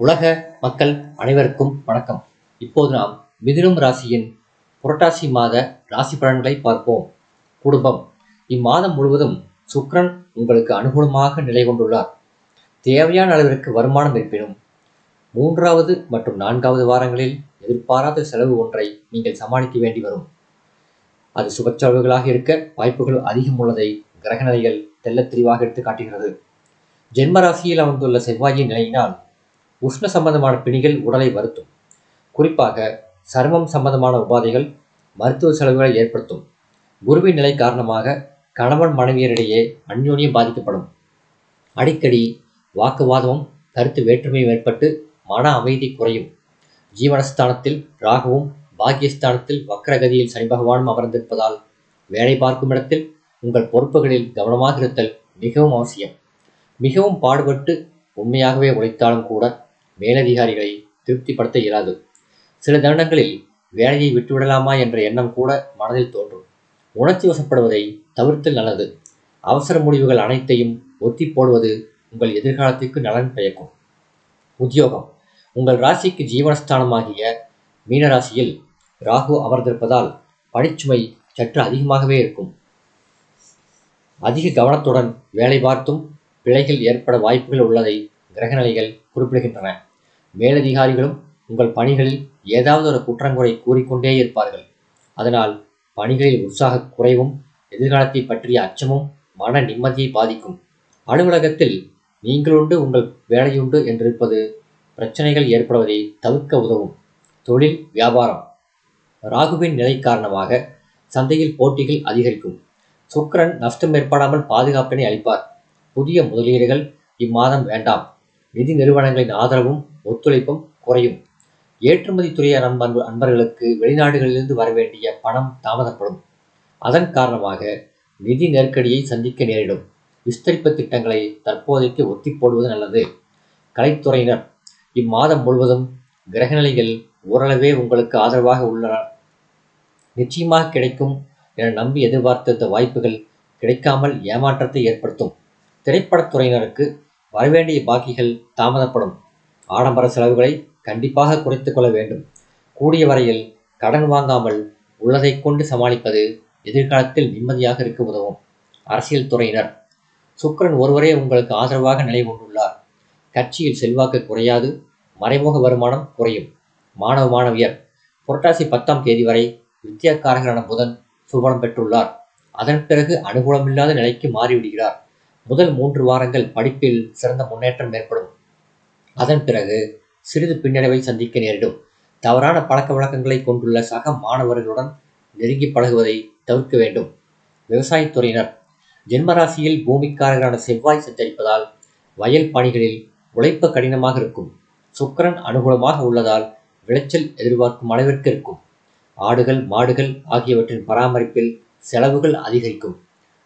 உலக மக்கள் அனைவருக்கும் வணக்கம். இப்போது நாம் மிதுனம் ராசியின் புரட்டாசி மாத ராசி பலன்களை பார்ப்போம். குடும்பம். இம்மாதம் முழுவதும் சுக்ரன் உங்களுக்கு அனுகூலமாக நிலை கொண்டுள்ளார். தேவையான அளவிற்கு வருமானம் இருப்பினும் மூன்றாவது மற்றும் நான்காவது வாரங்களில் எதிர்பாராத செலவு ஒன்றை நீங்கள் சமாளிக்க வேண்டி வரும். அது சுப செலவுகளாக இருக்க வாய்ப்புகள் அதிகம் உள்ளதை கிரகநிலைகள் தெல்ல தெளிவாக எடுத்து காட்டுகிறது. ஜென்ம ராசியில் அமர்ந்துள்ள செவ்வாயின் நிலையினால் உஷ்ண சம்பந்தமான பிணிகள் உடலை வருத்தும். குறிப்பாக சருமம் சம்பந்தமான உபாதைகள் மருத்துவ செலவுகளை ஏற்படுத்தும். குருவின் நிலை காரணமாக கணவன் மனைவியரிடையே அந்யோன்யம் பாதிக்கப்படும். அடிக்கடி வாக்குவாதமும் கருத்து வேற்றுமையும் ஏற்பட்டு மன அமைதி குறையும். ஜீவனஸ்தானத்தில் ராகுவும் பாக்கியஸ்தானத்தில் வக்கரகதியில் சனி பகவானும் அமர்ந்திருப்பதால் வேலை பார்க்கும் இடத்தில் உங்கள் பொறுப்புகளில் கவனமாக இருத்தல் மிகவும் அவசியம். மிகவும் பாடுபட்டு உண்மையாகவே உழைத்தாலும் கூட மேலதிகாரிகளை திருப்திப்படுத்த இயலாது. சில தருணங்களில் வேலையை விட்டுவிடலாமா என்ற எண்ணம் கூட மனதில் தோன்றும். உணர்ச்சி வசப்படுவதை தவிர்த்தல் நல்லது. அவசர முடிவுகள் அனைத்தையும் ஒத்தி போடுவது உங்கள் எதிர்காலத்திற்கு நலன் பயக்கும். உத்தியோகம். உங்கள் ராசிக்கு ஜீவனஸ்தானமாகிய மீனராசியில் ராகு அமர்ந்திருப்பதால் பணிச்சுமை சற்று அதிகமாகவே இருக்கும். அதிக கவனத்துடன் வேலை பார்த்தும் பிழைகள் ஏற்பட வாய்ப்புகள் உள்ளதை கிரகநிலைகள் குறிப்பிடுகின்றன. மேலதிகாரிகளும் உங்கள் பணிகளில் ஏதாவது ஒரு குற்றங்குறை கூறிக்கொண்டே இருப்பார்கள். அதனால் பணிகளில் உற்சாக குறைவும் எதிர்காலத்தை பற்றிய அச்சமும் மன நிம்மதியை பாதிக்கும். அலுவலகத்தில் நீங்களுண்டு உங்கள் வேலையுண்டு என்றிருப்பது பிரச்சனைகள் ஏற்படுவதை தவிர்க்க உதவும். தொழில் வியாபாரம். ராகுவின் நிலை காரணமாக சந்தையில் போட்டிகள் அதிகரிக்கும். சுக்கரன் நஷ்டம் ஏற்படாமல் பாதுகாப்பினை அளிப்பார். புதிய முதலீடுகள் இம்மாதம் வேண்டாம். நிதி நிறுவனங்களின் ஆதரவும் ஒத்துழைப்பும் குறையும். ஏற்றுமதி துறை அன்பு அன்பர்களுக்கு வெளிநாடுகளிலிருந்து வர வேண்டிய பணம் தாமதப்படும். அதன் காரணமாக நிதி நெருக்கடியை சந்திக்க நேரிடும். விஸ்தரிப்பு திட்டங்களை தற்போதைக்கு ஒத்தி போடுவது நல்லது. கலைத்துறையினர் இம்மாதம் முழுவதும் கிரகநிலைகள் ஓரளவே உங்களுக்கு ஆதரவாக உள்ளன. நிச்சயமாக கிடைக்கும் என நம்பி எதிர்பார்த்திருந்த வாய்ப்புகள் கிடைக்காமல் ஏமாற்றத்தை ஏற்படுத்தும். திரைப்படத்துறையினருக்கு வரவேண்டிய பாக்கிகள் தாமதப்படும். ஆடம்பர செலவுகளை கண்டிப்பாக குறைத்து கொள்ள வேண்டும். கூடிய வரையில் கடன் வாங்காமல் உள்ளதை கொண்டு சமாளிப்பது எதிர்காலத்தில் நிம்மதியாக இருக்க உதவும். அரசியல் துறையினர் சுக்கரன் ஒருவரே உங்களுக்கு ஆதரவாக நிலை கொண்டுள்ளார். கட்சியில் செல்வாக்கு குறையாது மறைமுக வருமானம் குறையும். மாணவ மாணவியர் புரட்டாசி பத்தாம் தேதி வரை வித்தியாக்காரகரான புதன் சுபலம் பெற்றுள்ளார். அதன் பிறகு அனுகூலமில்லாத நிலைக்கு மாறிவிடுகிறார். முதல் மூன்று வாரங்கள் படிப்பில் சிறந்த முன்னேற்றம் ஏற்படும். அதன் பிறகு சிறிது பின்னடைவை சந்திக்க நேரிடும். தவறான பழக்க வழக்கங்களை கொண்டுள்ள சக மாணவர்களுடன் நெருங்கி பழகுவதை தவிர்க்க வேண்டும். விவசாயத்துறையினர் ஜென்மராசியில் பூமிக்காரர்களான செவ்வாய் சஞ்சரிப்பதால் வயல் பணிகளில் உழைப்பு கடினமாக இருக்கும். சுக்கரன் அனுகூலமாக உள்ளதால் விளைச்சல் எதிர்பார்க்கும் அளவிற்கு இருக்கும். ஆடுகள் மாடுகள் ஆகியவற்றின் பராமரிப்பில் செலவுகள் அதிகரிக்கும்.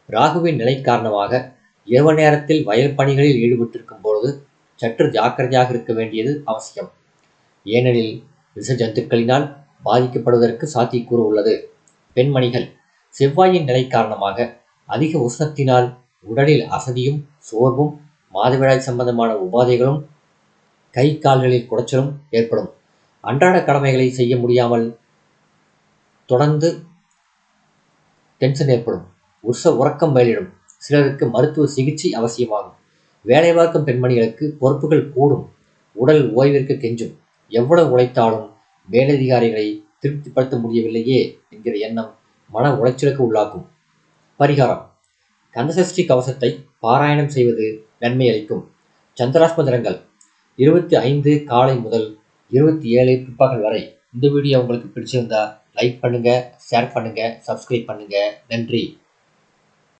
ராகுவின் நிலை காரணமாக இரவு நேரத்தில் வயல் பணிகளில் ஈடுபட்டிருக்கும் பொழுது சற்று ஜாக்கிரதையாக இருக்க வேண்டியது அவசியம். ஏனெனில் விஷ ஜந்துக்களினால் பாதிக்கப்படுவதற்கு சாத்தியக்கூறு உள்ளது. பெண்மணிகள் செவ்வாயின் நிலை காரணமாக அதிக உஷ்ணத்தினால் உடலில் அசதியும் சோர்வும் மாதவிடாய் சம்பந்தமான உபாதைகளும் கை கால்களில் குடைச்சலும் ஏற்படும். அன்றாட கடமைகளை செய்ய முடியாமல் தொடர்ந்து டென்ஷன் ஏற்படும். உற்ச உறக்கம் மேலிடும் சிலருக்கு மருத்துவ சிகிச்சை அவசியமாகும். வேலை பார்க்கும் பெண்மணிகளுக்கு பொறுப்புகள் கூடும். உடல் ஓய்விற்கு கெஞ்சும். எவ்வளவு உழைத்தாலும் மேலதிகாரிகளை திருப்திப்படுத்த முடியவில்லையே என்கிற எண்ணம் மன உளைச்சலுக்கு உள்ளாக்கும். பரிகாரம். கந்தசஷ்டி கவசத்தை பாராயணம் செய்வது நன்மை அளிக்கும். சந்திராஷ்ம தினங்கள் இருபத்தி ஐந்து காலை முதல் இருபத்தி ஏழு பிற்பகல் வரை. இந்த வீடியோ உங்களுக்கு பிடிச்சிருந்தா லைக் பண்ணுங்கள் ஷேர் பண்ணுங்கள் சப்ஸ்கிரைப் பண்ணுங்கள் நன்றி.